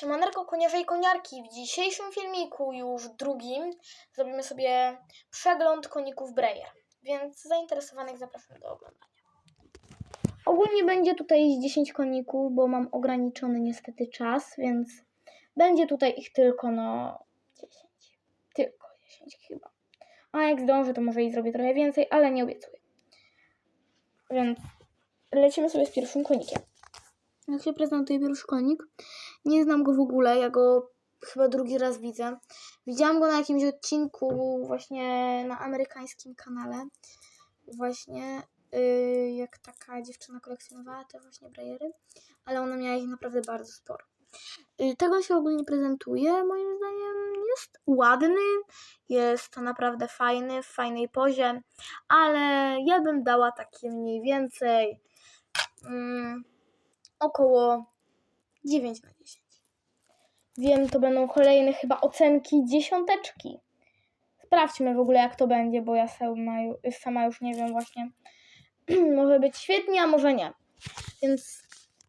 Siemanarko koniarze i koniarki. W dzisiejszym filmiku, już drugim, zrobimy sobie przegląd koników Breyer. Więc zainteresowanych zapraszam do oglądania. Ogólnie będzie tutaj z 10 koników, bo mam ograniczony niestety czas, więc będzie tutaj ich tylko no 10. Tylko 10 chyba. A jak zdążę, to może i zrobię trochę więcej, ale nie obiecuję. Więc lecimy sobie z pierwszym konikiem. Jak się prezentuje pierwszy konik? Nie znam go w ogóle, ja go chyba drugi raz widzę. Widziałam go na jakimś odcinku właśnie na amerykańskim kanale. Właśnie yy, jak taka dziewczyna kolekcjonowała te właśnie brajery, ale ona miała ich naprawdę bardzo sporo. Yy, tego on się ogólnie prezentuje, moim zdaniem jest ładny, jest naprawdę fajny, w fajnej pozie, ale ja bym dała takie mniej więcej mm, około 9 na 10. Wiem, to będą kolejne chyba ocenki dziesiąteczki. Sprawdźmy w ogóle, jak to będzie, bo ja sama, ju- sama już nie wiem właśnie. może być świetnie, a może nie. Więc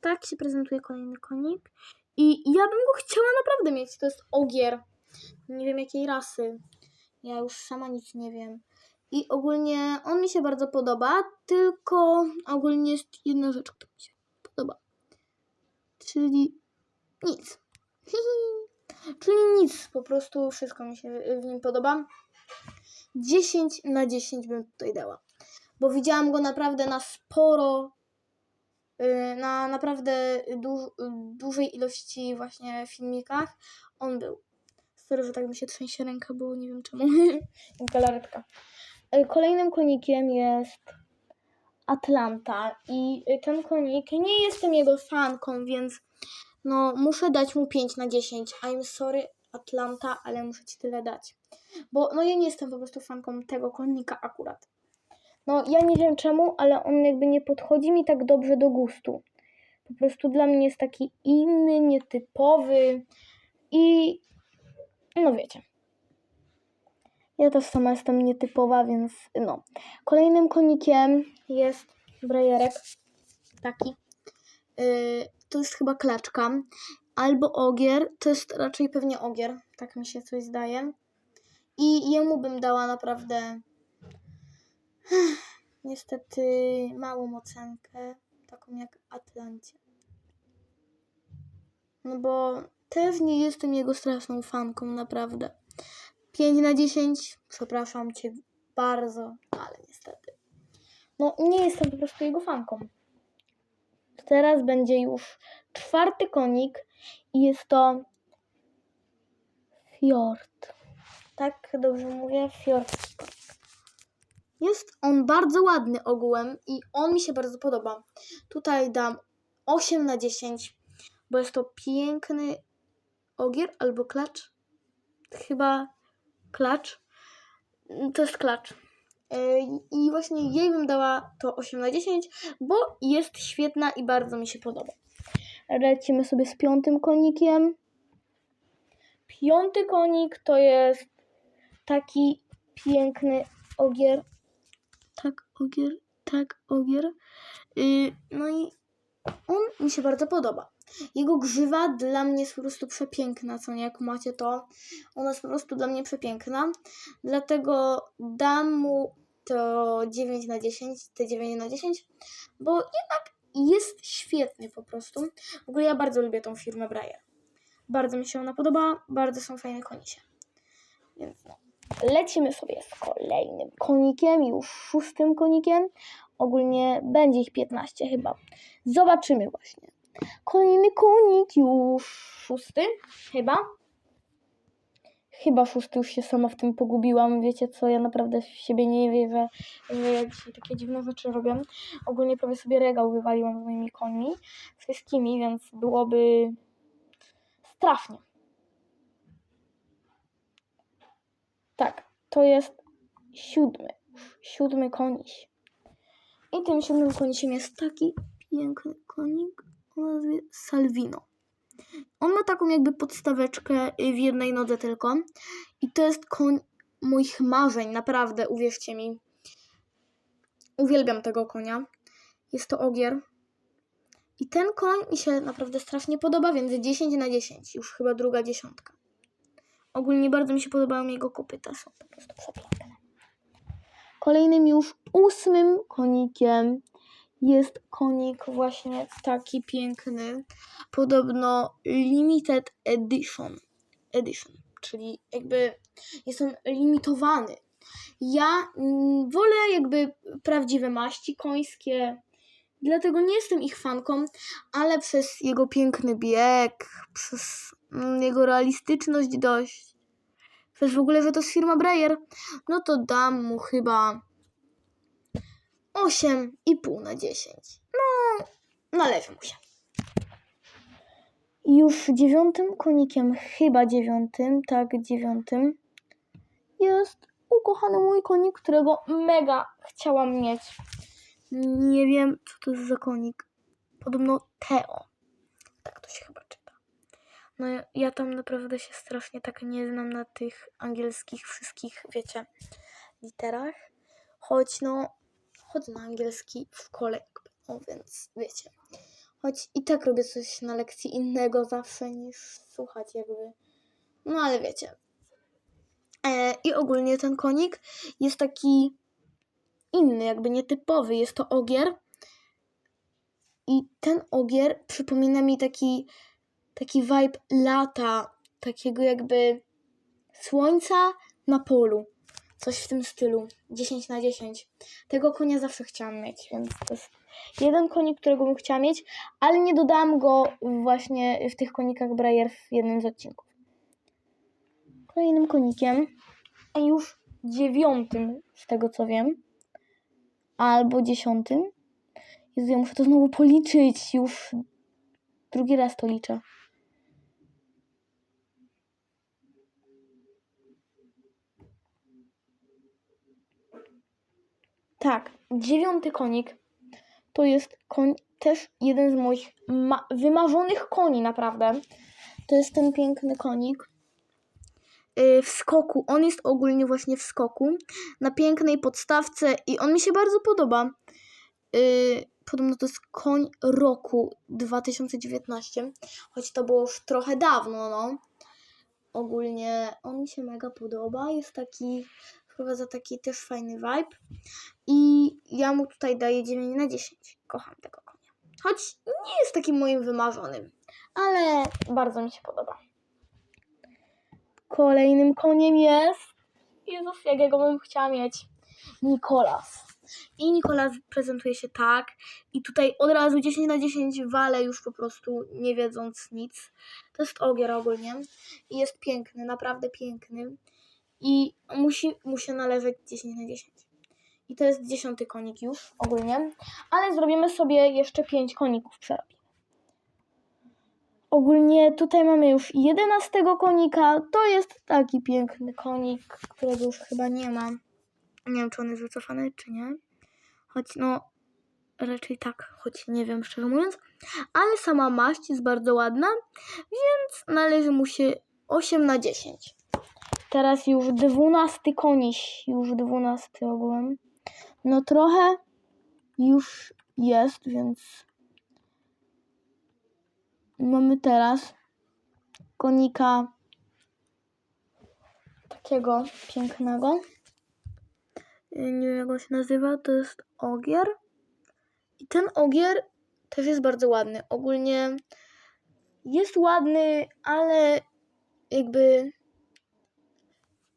tak się prezentuje kolejny konik. I ja bym go chciała naprawdę mieć. To jest ogier. Nie wiem jakiej rasy. Ja już sama nic nie wiem. I ogólnie on mi się bardzo podoba, tylko ogólnie jest jedna rzecz, która mi się podoba. Czyli nic. Czyli nic, po prostu wszystko mi się w nim podoba. 10 na 10 bym tutaj dała. Bo widziałam go naprawdę na sporo, yy, na naprawdę du- dużej ilości właśnie filmikach. On był. Sorry, że tak mi się trzęsie ręka, bo nie wiem czemu. Galaretka. Yy, Kolejnym konikiem jest Atlanta i y, ten konik, nie jestem jego fanką, więc no muszę dać mu 5 na 10. I'm sorry Atlanta, ale muszę ci tyle dać. Bo no ja nie jestem po prostu fanką tego konika akurat. No ja nie wiem czemu, ale on jakby nie podchodzi mi tak dobrze do gustu. Po prostu dla mnie jest taki inny, nietypowy i no wiecie. Ja też sama jestem nietypowa, więc no. Kolejnym konikiem jest brejerek. Taki. Yy, to jest chyba klaczka. Albo ogier. To jest raczej pewnie ogier. Tak mi się coś zdaje. I jemu bym dała naprawdę niestety małą ocenkę. Taką jak Atlancie. No bo też nie jestem jego straszną fanką, naprawdę. 5 na 10. Przepraszam cię bardzo, ale niestety. No, nie jestem po prostu jego fanką. Teraz będzie już czwarty konik i jest to Fjord. Tak dobrze mówię? Fjord. Jest on bardzo ładny ogółem i on mi się bardzo podoba. Tutaj dam 8 na 10, bo jest to piękny ogier albo klacz. Chyba klacz. To jest klacz. Yy, I właśnie jej bym dała to 8 na 10, bo jest świetna i bardzo mi się podoba. Lecimy sobie z piątym konikiem. Piąty konik to jest taki piękny ogier. Tak, ogier, tak, ogier. Yy, no i on mi się bardzo podoba. Jego grzywa dla mnie jest po prostu przepiękna, co nie, jak macie to. Ona jest po prostu dla mnie przepiękna. Dlatego dam mu to 9 na 10, te 9 na 10, bo jednak jest świetny po prostu. W ogóle ja bardzo lubię tą firmę Breyer. Bardzo mi się ona podoba, bardzo są fajne konisie. Więc no. Lecimy sobie z kolejnym konikiem, już szóstym konikiem. Ogólnie będzie ich 15 chyba. Zobaczymy właśnie. Kolejny konik, już szósty chyba. Chyba szósty już się sama w tym pogubiłam. Wiecie co, ja naprawdę w siebie nie wierzę, że ja dzisiaj takie dziwne rzeczy robię. Ogólnie prawie sobie regał wywaliłam z moimi końmi. Wszystkimi, więc byłoby strasznie. Tak, to jest siódmy. Siódmy koniś. I tym siódmym konisiem jest taki piękny konik o nazwie Salvino. On ma taką jakby podstaweczkę y, w jednej nodze tylko. I to jest koń moich marzeń, naprawdę, uwierzcie mi. Uwielbiam tego konia. Jest to ogier. I ten koń mi się naprawdę strasznie podoba, więc 10 na 10. Już chyba druga dziesiątka. Ogólnie bardzo mi się podobają jego kopyta. Są po prostu przepiękne. Kolejnym już ósmym konikiem jest konik właśnie taki piękny. Podobno limited edition. Edition, czyli jakby jest on limitowany. Ja mm, wolę jakby prawdziwe maści końskie, dlatego nie jestem ich fanką, ale przez jego piękny bieg, przez mm, jego realistyczność dość, przez w ogóle, że to jest firma Breyer, no to dam mu chyba 8,5 na 10. No, należy mu się. Już dziewiątym konikiem, chyba dziewiątym, tak, dziewiątym, jest ukochany mój konik, którego mega chciałam mieć. Nie wiem, co to jest za konik. Podobno Teo. Tak to się chyba czyta. No ja, ja tam naprawdę się strasznie tak nie znam na tych angielskich wszystkich, wiecie, literach. Choć no, chodzę na angielski w szkole, jakby. O, więc wiecie. Choć i tak robię coś na lekcji innego zawsze niż słuchać jakby. No ale wiecie. E, I ogólnie ten konik jest taki inny, jakby nietypowy. Jest to ogier. I ten ogier przypomina mi taki, taki vibe lata, takiego jakby słońca na polu. Coś w tym stylu. 10 na 10. Tego konia zawsze chciałam mieć, więc to jest jeden konik, którego bym chciała mieć, ale nie dodałam go właśnie w tych konikach Breyer w jednym z odcinków. Kolejnym konikiem, a już dziewiątym z tego co wiem, albo dziesiątym. Jezu, ja muszę to znowu policzyć. Już drugi raz to liczę. Tak, dziewiąty konik to jest koń, też jeden z moich ma- wymarzonych koni, naprawdę. To jest ten piękny konik. Yy, w skoku. On jest ogólnie właśnie w skoku. Na pięknej podstawce i on mi się bardzo podoba. Yy, podobno to jest koń roku 2019, choć to było już trochę dawno, no. Ogólnie on mi się mega podoba. Jest taki, wprowadza taki też fajny vibe. I ja mu tutaj daję 9 na 10. Kocham tego konia. Choć nie jest takim moim wymarzonym, ale bardzo mi się podoba. Kolejnym koniem jest. Jezus, jakiego bym chciała mieć. Nikolas. I Nikolas prezentuje się tak. I tutaj od razu 10 na 10 wale już po prostu nie wiedząc nic. To jest ogier ogólnie. I jest piękny, naprawdę piękny. I musi mu się należeć 10 na 10. I to jest dziesiąty konik już ogólnie. Ale zrobimy sobie jeszcze 5 koników przerobimy. Ogólnie tutaj mamy już 11 konika. To jest taki piękny konik, którego już chyba nie ma. Nie wiem, czy on jest wycofany, czy nie. Choć no, raczej tak, choć nie wiem, szczerze mówiąc. Ale sama maść jest bardzo ładna, więc należy mu się 8 na 10. Teraz już 12 koniś, już 12 ogółem. No trochę już jest, więc mamy teraz konika takiego pięknego. Nie wiem jak on się nazywa, to jest ogier. I ten ogier też jest bardzo ładny. Ogólnie jest ładny, ale jakby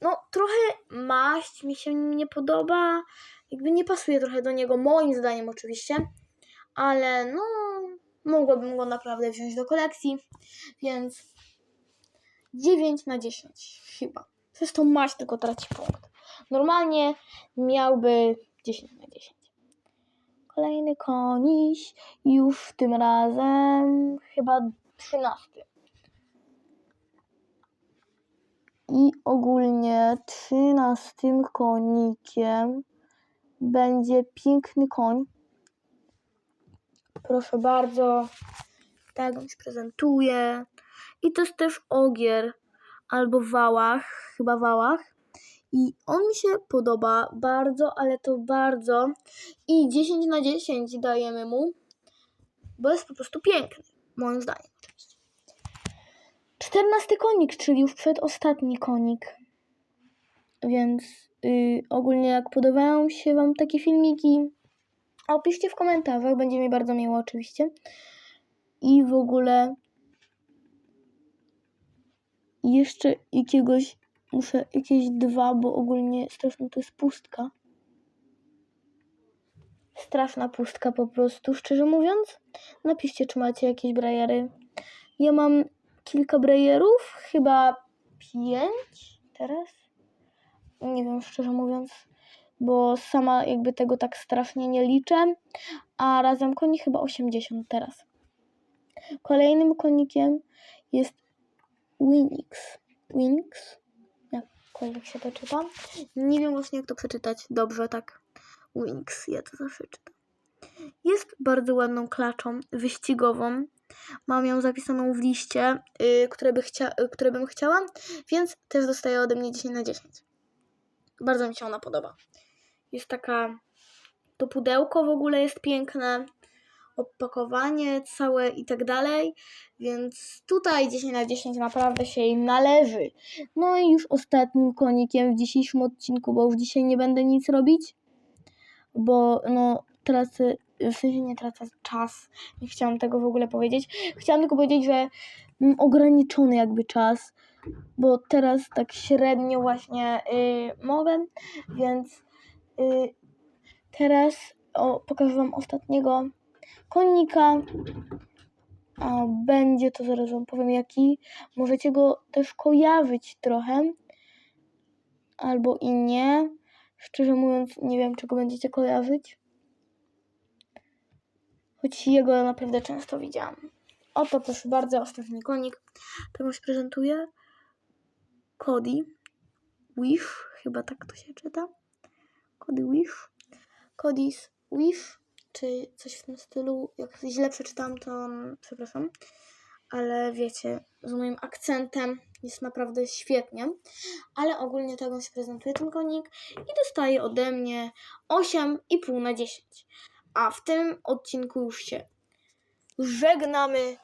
no trochę maść mi się nie podoba. Jakby nie pasuje trochę do niego, moim zdaniem oczywiście. Ale no mogłabym go naprawdę wziąć do kolekcji, więc 9 na 10 chyba. Przez tą maść tylko traci punkt. Normalnie miałby 10 na 10. Kolejny koniś, już tym razem chyba 13. I ogólnie 13 konikiem będzie piękny koń. Proszę bardzo. Tak on się prezentuje. I to jest też ogier albo wałach, chyba wałach. I on mi się podoba bardzo, ale to bardzo. I 10 na 10 dajemy mu. bo jest po prostu piękny, moim zdaniem. Czternasty konik, czyli już przedostatni konik. Więc y, ogólnie jak podobają się Wam takie filmiki, opiszcie w komentarzach, będzie mi bardzo miło oczywiście. I w ogóle jeszcze jakiegoś, muszę jakieś dwa, bo ogólnie straszna to jest pustka. Straszna pustka po prostu, szczerze mówiąc. Napiszcie, czy macie jakieś brajery. Ja mam kilka brajerów, chyba pięć teraz. Nie wiem, szczerze mówiąc, bo sama jakby tego tak strasznie nie liczę, a razem koni chyba 80 teraz. Kolejnym konikiem jest Winix. Winx? Jakkolwiek się to czyta. Nie wiem właśnie jak to przeczytać dobrze, tak. Winx, ja to zawsze czytam. Jest bardzo ładną klaczą wyścigową. Mam ją zapisaną w liście, yy, które, by chcia- yy, które bym chciała, więc też dostaje ode mnie 10 na 10. Bardzo mi się ona podoba. Jest taka. To pudełko w ogóle jest piękne. Opakowanie całe i tak dalej. Więc tutaj 10 na 10 naprawdę się jej należy. No i już ostatnim konikiem w dzisiejszym odcinku, bo już dzisiaj nie będę nic robić, bo no tracę, w sensie nie tracę czas. Nie chciałam tego w ogóle powiedzieć. Chciałam tylko powiedzieć, że mam ograniczony jakby czas, bo teraz tak średnio właśnie y, mogę, więc y, teraz o, pokażę Wam ostatniego konika. A będzie to zaraz Wam powiem jaki. Możecie go też kojarzyć trochę. Albo i nie. Szczerze mówiąc, nie wiem, czego będziecie kojarzyć. Choć jego naprawdę często widziałam. Oto proszę bardzo, ostatni konik. To już prezentuję. Cody. Wish, chyba tak to się czyta. Cody Wish. Cody's Wish, czy coś w tym stylu. Jak źle przeczytałam, to mm, przepraszam. Ale wiecie, z moim akcentem jest naprawdę świetnie. Ale ogólnie tak się prezentuje ten konik i dostaje ode mnie 8,5 na 10. A w tym odcinku już się żegnamy.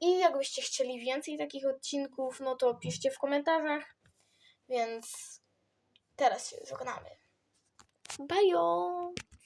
I jakbyście chcieli więcej takich odcinków, no to piszcie w komentarzach. Więc teraz się żegnamy. Bye!